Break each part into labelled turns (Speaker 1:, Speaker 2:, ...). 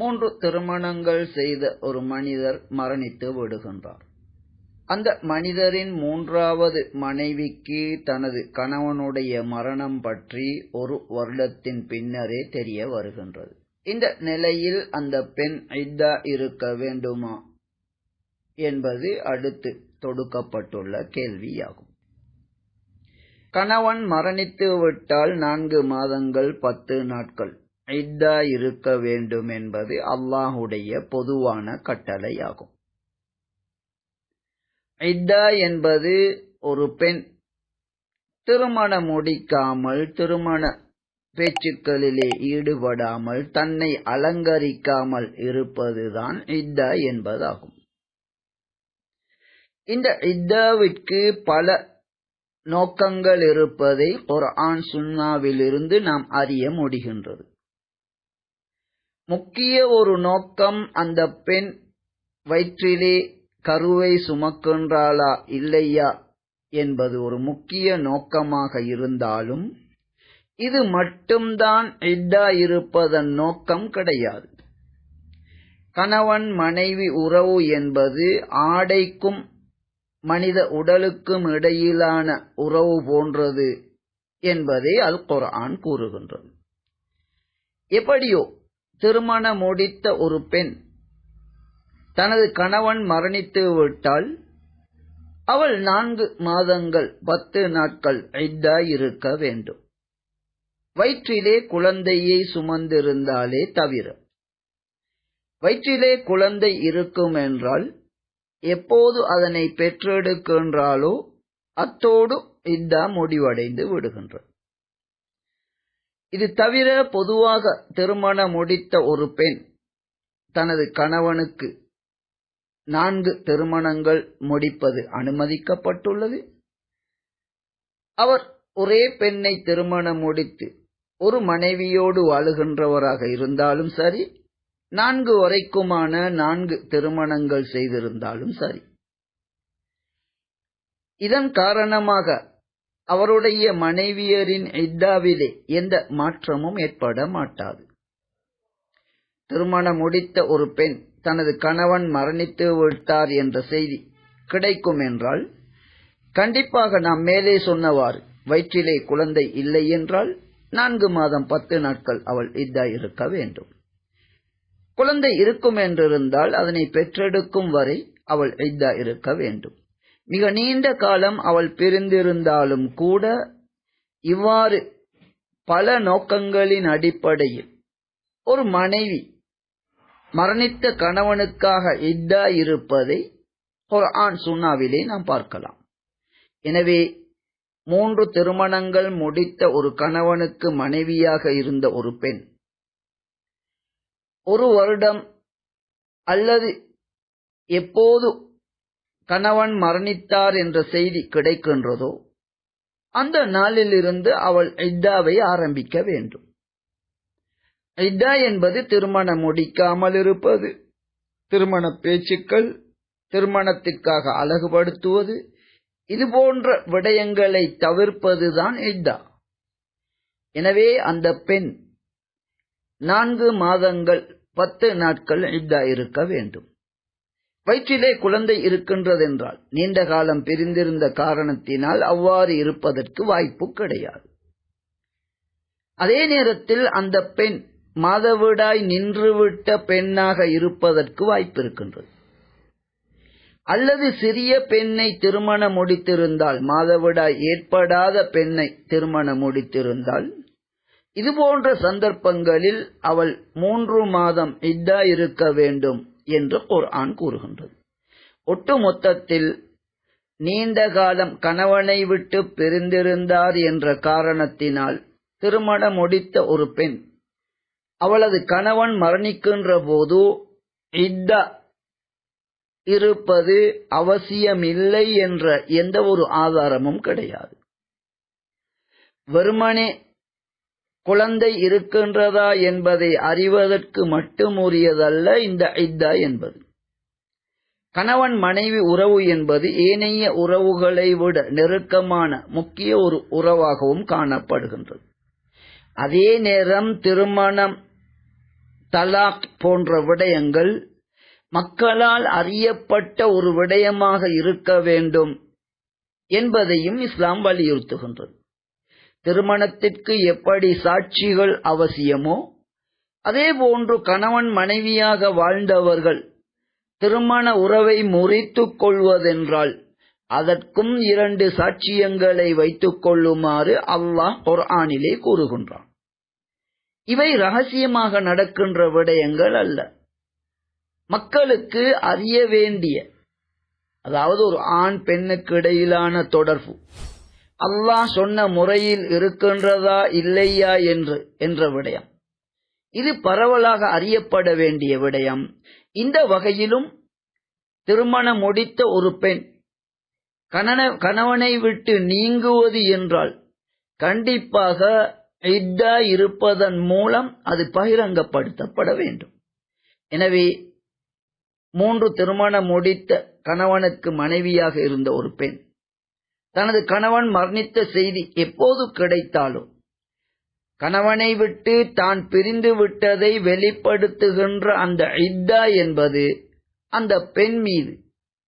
Speaker 1: மூன்று திருமணங்கள் செய்த ஒரு மனிதர் மரணித்து விடுகின்றார். அந்த மனிதரின் மூன்றாவது மனைவிக்கு தனது கணவனுடைய மரணம் பற்றி ஒரு வருடத்தின் பின்னரே தெரிய வருகின்றது. இந்த நிலையில் அந்த பெண் ஐதா இருக்க வேண்டுமா என்பது அடுத்து தொடுக்கப்பட்டுள்ள கேள்வியாகும். கணவன் மரணித்து விட்டால் நான்கு மாதங்கள் பத்து நாட்கள். ஐத்தா இருக்க வேண்டும் என்பது அல்லாஹுடைய பொதுவான கட்டளையாகும். ஐத்தா என்பது ஒரு பெண் திருமணம் முடிக்காமல் திருமண பேச்சுக்களிலே ஈடுபடாமல் தன்னை அலங்கரிக்காமல் இருப்பதுதான் இத்தா என்பதாகும். இந்த இத்தாவிற்கு பல நோக்கங்கள் இருப்பதை ஒரு ஆண் சுன்னாவிலிருந்து நாம் அறிய முடிகின்றது. முக்கிய ஒரு நோக்கம் அந்த பெண் வயிற்றிலே கருவை சுமக்கின்றாளா இல்லையா என்பது ஒரு முக்கிய நோக்கமாக இருந்தாலும் இது மட்டும்தான் இத்தா இருப்பதன் நோக்கம் கிடையாது. கணவன் மனைவி உறவு என்பது ஆடைக்கும் மனித உடலுக்கும் இடையிலான உறவு போன்றது என்பதை அல் குரான் கூறுகின்றது. எப்படியோ திருமண முடித்த ஒரு பெண் தனது கணவன் மரணித்து விட்டால் அவள் நான்கு மாதங்கள் பத்து நாட்கள் ஐத்தா இருக்க வேண்டும். வயிற்றிலே குழந்தையை சுமந்திருந்தாலே தவிர. வயிற்றிலே குழந்தை இருக்கும் என்றால் எப்போது அதனை பெற்றெடுக்கின்றாலோ அத்தோடு இத்தா முடிவடைந்து விடுகின்றது. இது தவிர பொதுவாக திருமணம் முடித்த ஒரு பெண் தனது கணவனுக்கு நான்கு திருமணங்கள் முடிப்பது அனுமதிக்கப்பட்டுள்ளது. அவர் ஒரே பெண்ணை திருமணம் முடித்து ஒரு மனைவியோடு வாழுகின்றவராக இருந்தாலும் சரி நான்கு வரைக்குமான நான்கு திருமணங்கள் செய்திருந்தாலும் சரி. இதன் காரணமாக அவருடைய மனைவியரின் இத்தாவிலே எந்த மாற்றமும் ஏற்பட மாட்டாது. திருமணம் முடித்த ஒரு பெண் தனது கணவன் மரணித்து விட்டார் என்ற செய்தி கிடைக்கும் என்றால் கண்டிப்பாக நாம் மேலே சொன்னவாறு வயிற்றிலே குழந்தை இல்லை என்றால் நான்கு மாதம் பத்து நாட்கள் அவள் இதா இருக்க வேண்டும். குழந்தை இருக்கும் என்றிருந்தால் அதனை பெற்றெடுக்கும் வரை அவள் இதா இருக்க வேண்டும். மிக நீண்ட காலம் அவள் பிரிந்திருந்தாலும் கூட இவ்வாறு பல நோக்கங்களின் அடிப்படையில் ஒரு மனைவி மரணித்த கணவனுக்காக இதா இருப்பதை குர்ஆன் சுன்னாவிலே நாம் பார்க்கலாம். எனவே மூன்று திருமணங்கள் முடித்த ஒரு கணவனுக்கு மனைவியாக இருந்த ஒரு பெண் ஒரு வருடம் அல்லது எப்போது கணவன் மரணித்தார் என்ற செய்தி கிடைக்கின்றதோ அந்த நாளிலிருந்து அவள் இத்தாவை ஆரம்பிக்க வேண்டும். ஐதா என்பது திருமணம் முடிக்காமல் இருப்பது திருமண பேச்சுக்கள் திருமணத்திற்காக அழகுபடுத்துவது இது போன்ற விடயங்களை தவிர்ப்பதுதான் இத்தா எனவே அந்த பெண் நான்கு மாதங்கள் பத்து நாட்கள் இத்தா இருக்க வேண்டும். வயிற்றிலே குழந்தை இருக்கின்றதென்றால் நீண்ட காலம் பிரிந்திருந்த காரணத்தினால் அவ்வாறு இருப்பதற்கு வாய்ப்பு கிடையாது. அதே நேரத்தில் அந்த பெண் மாதவிடாய் நின்றுவிட்ட பெண்ணாக இருப்பதற்கு வாய்ப்பு இருக்கின்றது. அல்லது சிறிய பெண்ணை திருமணம் முடித்திருந்தால் மாதவிடாய் ஏற்படாத பெண்ணை திருமணம் முடித்திருந்தால் இது போன்ற சந்தர்ப்பங்களில் அவள் மூன்று மாதம் இதா இருக்க வேண்டும் என்று குர்ஆன் கூறுகின்றது. ஒட்டுமொத்தத்தில் நீண்ட காலம் கணவனை விட்டு பிரிந்திருந்தார் என்ற காரணத்தினால் திருமணம் முடித்த ஒரு பெண் அவளது கணவன் மரணிக்கின்ற போது இத்தா இருப்பது அவசியமில்லை என்ற எந்த ஒரு ஆதாரமும் கிடையாது. வெறுமனே குழந்தை இருக்கின்றதா என்பதை அறிவதற்கு மட்டும் உரியதல்ல இந்த ஐத்தா என்பது. கணவன் மனைவி உறவு என்பது ஏனைய உறவுகளை விட நெருக்கமான முக்கிய ஒரு உறவாகவும் காணப்படுகின்றது. அதே நேரம் திருமணம் தலாக் போன்ற விடயங்கள் மக்களால் அறியப்பட்ட ஒரு விடயமாக இருக்க வேண்டும் என்பதையும் இஸ்லாம் வலியுறுத்துகின்றது. திருமணத்திற்கு எப்படி சாட்சிகள் அவசியமோ அதே போன்று கணவன் மனைவியாக வாழ்ந்தவர்கள் திருமண உறவை முறித்துக் கொள்வதென்றால் அதற்கும் இரண்டு சாட்சியங்களை வைத்துக் கொள்ளுமாறு அல்லாஹ் குர்ஆனிலே கூறுகின்றான். இவை ரகசியமாக நடக்கின்ற விடயங்கள் அல்ல. மக்களுக்கு அறிய வேண்டிய அதாவது ஒரு ஆண் பெண்ணுக்கு இடையிலான தொடர்பு அல்லாஹ் சொன்ன முறையில் இருக்கின்றதா இல்லையா என்று என்ற விடயம். இது பரவலாக அறியப்பட வேண்டிய விடயம். இந்த வகையிலும் திருமணம் முடித்த ஒரு பெண் கணன கணவனை விட்டு நீங்குவது என்றால் கண்டிப்பாக இத்தா இருப்பதன் மூலம் அது பகிரங்கப்படுத்தப்பட வேண்டும். எனவே மூன்று திருமணம் முடித்த கணவனுக்கு மனைவியாக இருந்த ஒரு பெண் தனது கணவன் மரணித்த செய்தி எப்போது கிடைத்தாலும் கணவனை விட்டு தான் பிரிந்து விட்டதை வெளிப்படுத்துகின்ற அந்த இத்தா என்பது அந்த பெண் மீது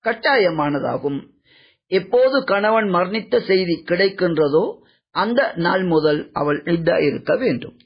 Speaker 1: கட்டாயமானதாகும். எப்போது கணவன் மரணித்த செய்தி கிடைக்கின்றதோ அந்த நாள் முதல் அவள் இத்தா இருக்க வேண்டும்.